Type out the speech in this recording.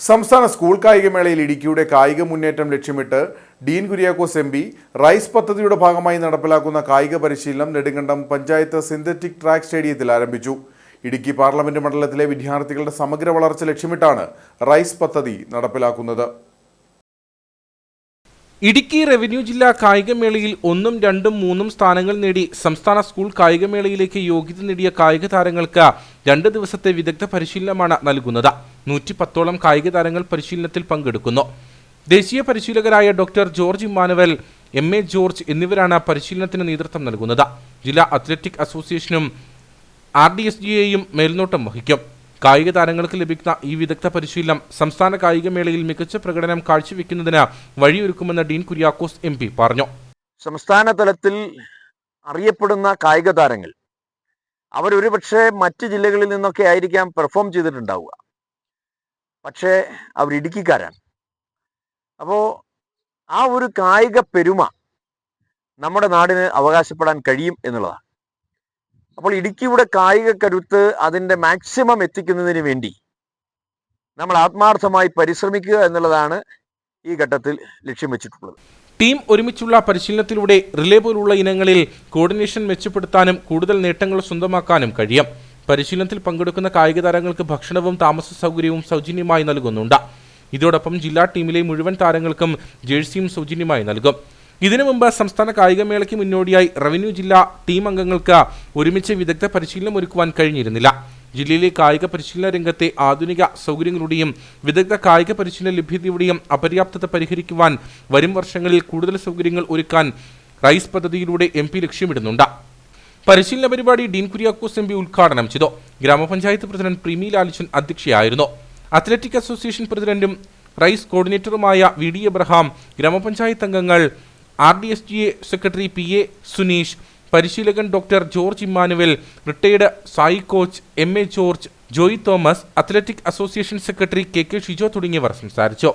സംസ്ഥാന സ്കൂൾ കായികമേളയിൽ ഇടുക്കിയുടെ കായിക മുന്നേറ്റം ലക്ഷ്യമിട്ട് Dean Kuriakose M P rise പദ്ധതിയുടെ ഭാഗമായി നടപ്പിലാക്കുന്ന കായിക പരിശീലനം നെടുങ്കണ്ടം പഞ്ചായത്ത് സിന്തറ്റിക് ട്രാക്ക് സ്റ്റേഡിയത്തിൽ ആരംഭിച്ചു. ഇടുക്കി പാർലമെന്റ് മണ്ഡലത്തിലെ വിദ്യാർത്ഥികളുടെ സമഗ്ര വളർച്ച ലക്ഷ്യമിട്ടാണ് റൈസ് പദ്ധതി നടപ്പിലാക്കുന്നത്. ഇടുക്കി റവന്യൂ ജില്ലാ കായികമേളയിൽ ഒന്നും രണ്ടും മൂന്നും സ്ഥാനങ്ങൾ നേടി സംസ്ഥാന സ്കൂൾ കായികമേളയിലേക്ക് യോഗ്യത നേടിയ കായിക താരങ്ങൾക്ക് രണ്ട് ദിവസത്തെ വിദഗ്ധ പരിശീലനമാണ് നൽകുന്നത്. നൂറ്റി പത്തോളം കായിക താരങ്ങൾ പരിശീലനത്തിൽ പങ്കെടുക്കുന്നു. ദേശീയ പരിശീലകരായ doctor George Emmanuel M A George എന്നിവരാണ് പരിശീലനത്തിന് നേതൃത്വം നൽകുന്നത്. ജില്ലാ അത്ലറ്റിക് അസോസിയേഷനും ആർ ഡി എസ് ജിയെയും മേൽനോട്ടം വഹിക്കും. കായിക താരങ്ങൾക്ക് ലഭിക്കുന്ന ഈ വിദഗ്ധ പരിശീലനം സംസ്ഥാന കായികമേളയിൽ മികച്ച പ്രകടനം കാഴ്ചവെക്കുന്നതിന് വഴിയൊരുക്കുമെന്ന് ഡീൻ കുര്യാക്കോസ് എം പി പറഞ്ഞു. സംസ്ഥാന തലത്തിൽ അറിയപ്പെടുന്ന കായിക താരങ്ങൾ. അവരൊരുപക്ഷെ മറ്റ് ജില്ലകളിൽ നിന്നൊക്കെ ആയിരിക്കാം പെർഫോം ചെയ്തിട്ടുണ്ടാവുക. പക്ഷേ അവർ ഇടുക്കിക്കാരാണ്. അപ്പോൾ ആ ഒരു കായിക പെരുമ നമ്മുടെ നാടിന് അവകാശപ്പെടാൻ കഴിയും എന്നുള്ളതാണ്. അപ്പോൾ ഇടുക്കിയുടെ കായിക കരുത്ത് അതിന്റെ മാക്സിമം എത്തിക്കുന്നതിന് വേണ്ടി നമ്മൾ ആത്മാർത്ഥമായി പരിശ്രമിക്കുക എന്നുള്ളതാണ് ഈ ഘട്ടത്തിൽ ലക്ഷ്യം വെച്ചിട്ടുള്ളത്. ടീം ഒരുമിച്ചുള്ള പരിശീലനത്തിലൂടെ റിലേ പോലുള്ള ഇനങ്ങളിൽ കോർഡിനേഷൻ മെച്ചപ്പെടുത്താനും കൂടുതൽ നേട്ടങ്ങൾ സ്വന്തമാക്കാനും കഴിയും. പരിശീലനത്തിൽ പങ്കെടുക്കുന്ന കായിക താരങ്ങൾക്ക് ഭക്ഷണവും താമസ സൗകര്യവും സൗജന്യമായി നൽകുന്നുണ്ട്. ഇതോടൊപ്പം ജില്ലാ ടീമിലെ മുഴുവൻ താരങ്ങൾക്കും ജേഴ്സിയും സൗജന്യമായി നൽകും. ഇതിനു മുമ്പ് സംസ്ഥാന കായികമേളയ്ക്ക് മുന്നോടിയായി റവന്യൂ ജില്ലാ ടീം അംഗങ്ങൾക്ക് ഒരുമിച്ച് വിദഗ്ധ പരിശീലനം ഒരുക്കുവാൻ കഴിഞ്ഞിരുന്നില്ല. ജില്ലയിലെ കായിക പരിശീലന രംഗത്തെ ആധുനിക സൗകര്യങ്ങളുടെയും വിദഗ്ധ കായിക പരിശീലന ലഭ്യതയുടെയും അപര്യാപ്തത പരിഹരിക്കുവാൻ വരും വർഷങ്ങളിൽ കൂടുതൽ സൗകര്യങ്ങൾ ഒരുക്കാൻ റൈസ് പദ്ധതിയിലൂടെ എം ലക്ഷ്യമിടുന്നുണ്ട്. പരിശീലന പരിപാടി ഡീൻ കുര്യാക്കോസ് എം പി ഉദ്ഘാടനം ചെയ്തു. ഗ്രാമപഞ്ചായത്ത് പ്രസിഡന്റ് പ്രീമി ലാലിച്ചൻ അധ്യക്ഷയായിരുന്നു. അത്ലറ്റിക് അസോസിയേഷൻ പ്രസിഡന്റും റൈസ് കോർഡിനേറ്ററുമായ വി ഡി എബ്രഹാം ഗ്രാമപഞ്ചായത്ത് അംഗങ്ങൾ R D S G A secretary P A Suneesh പരിശീലകൻ doctor George Emmanuel retired SAI coach M A George Joy Thomas athletic association secretary K K Shijo തുടങ്ങിയവർ സംസാരിച്ചു.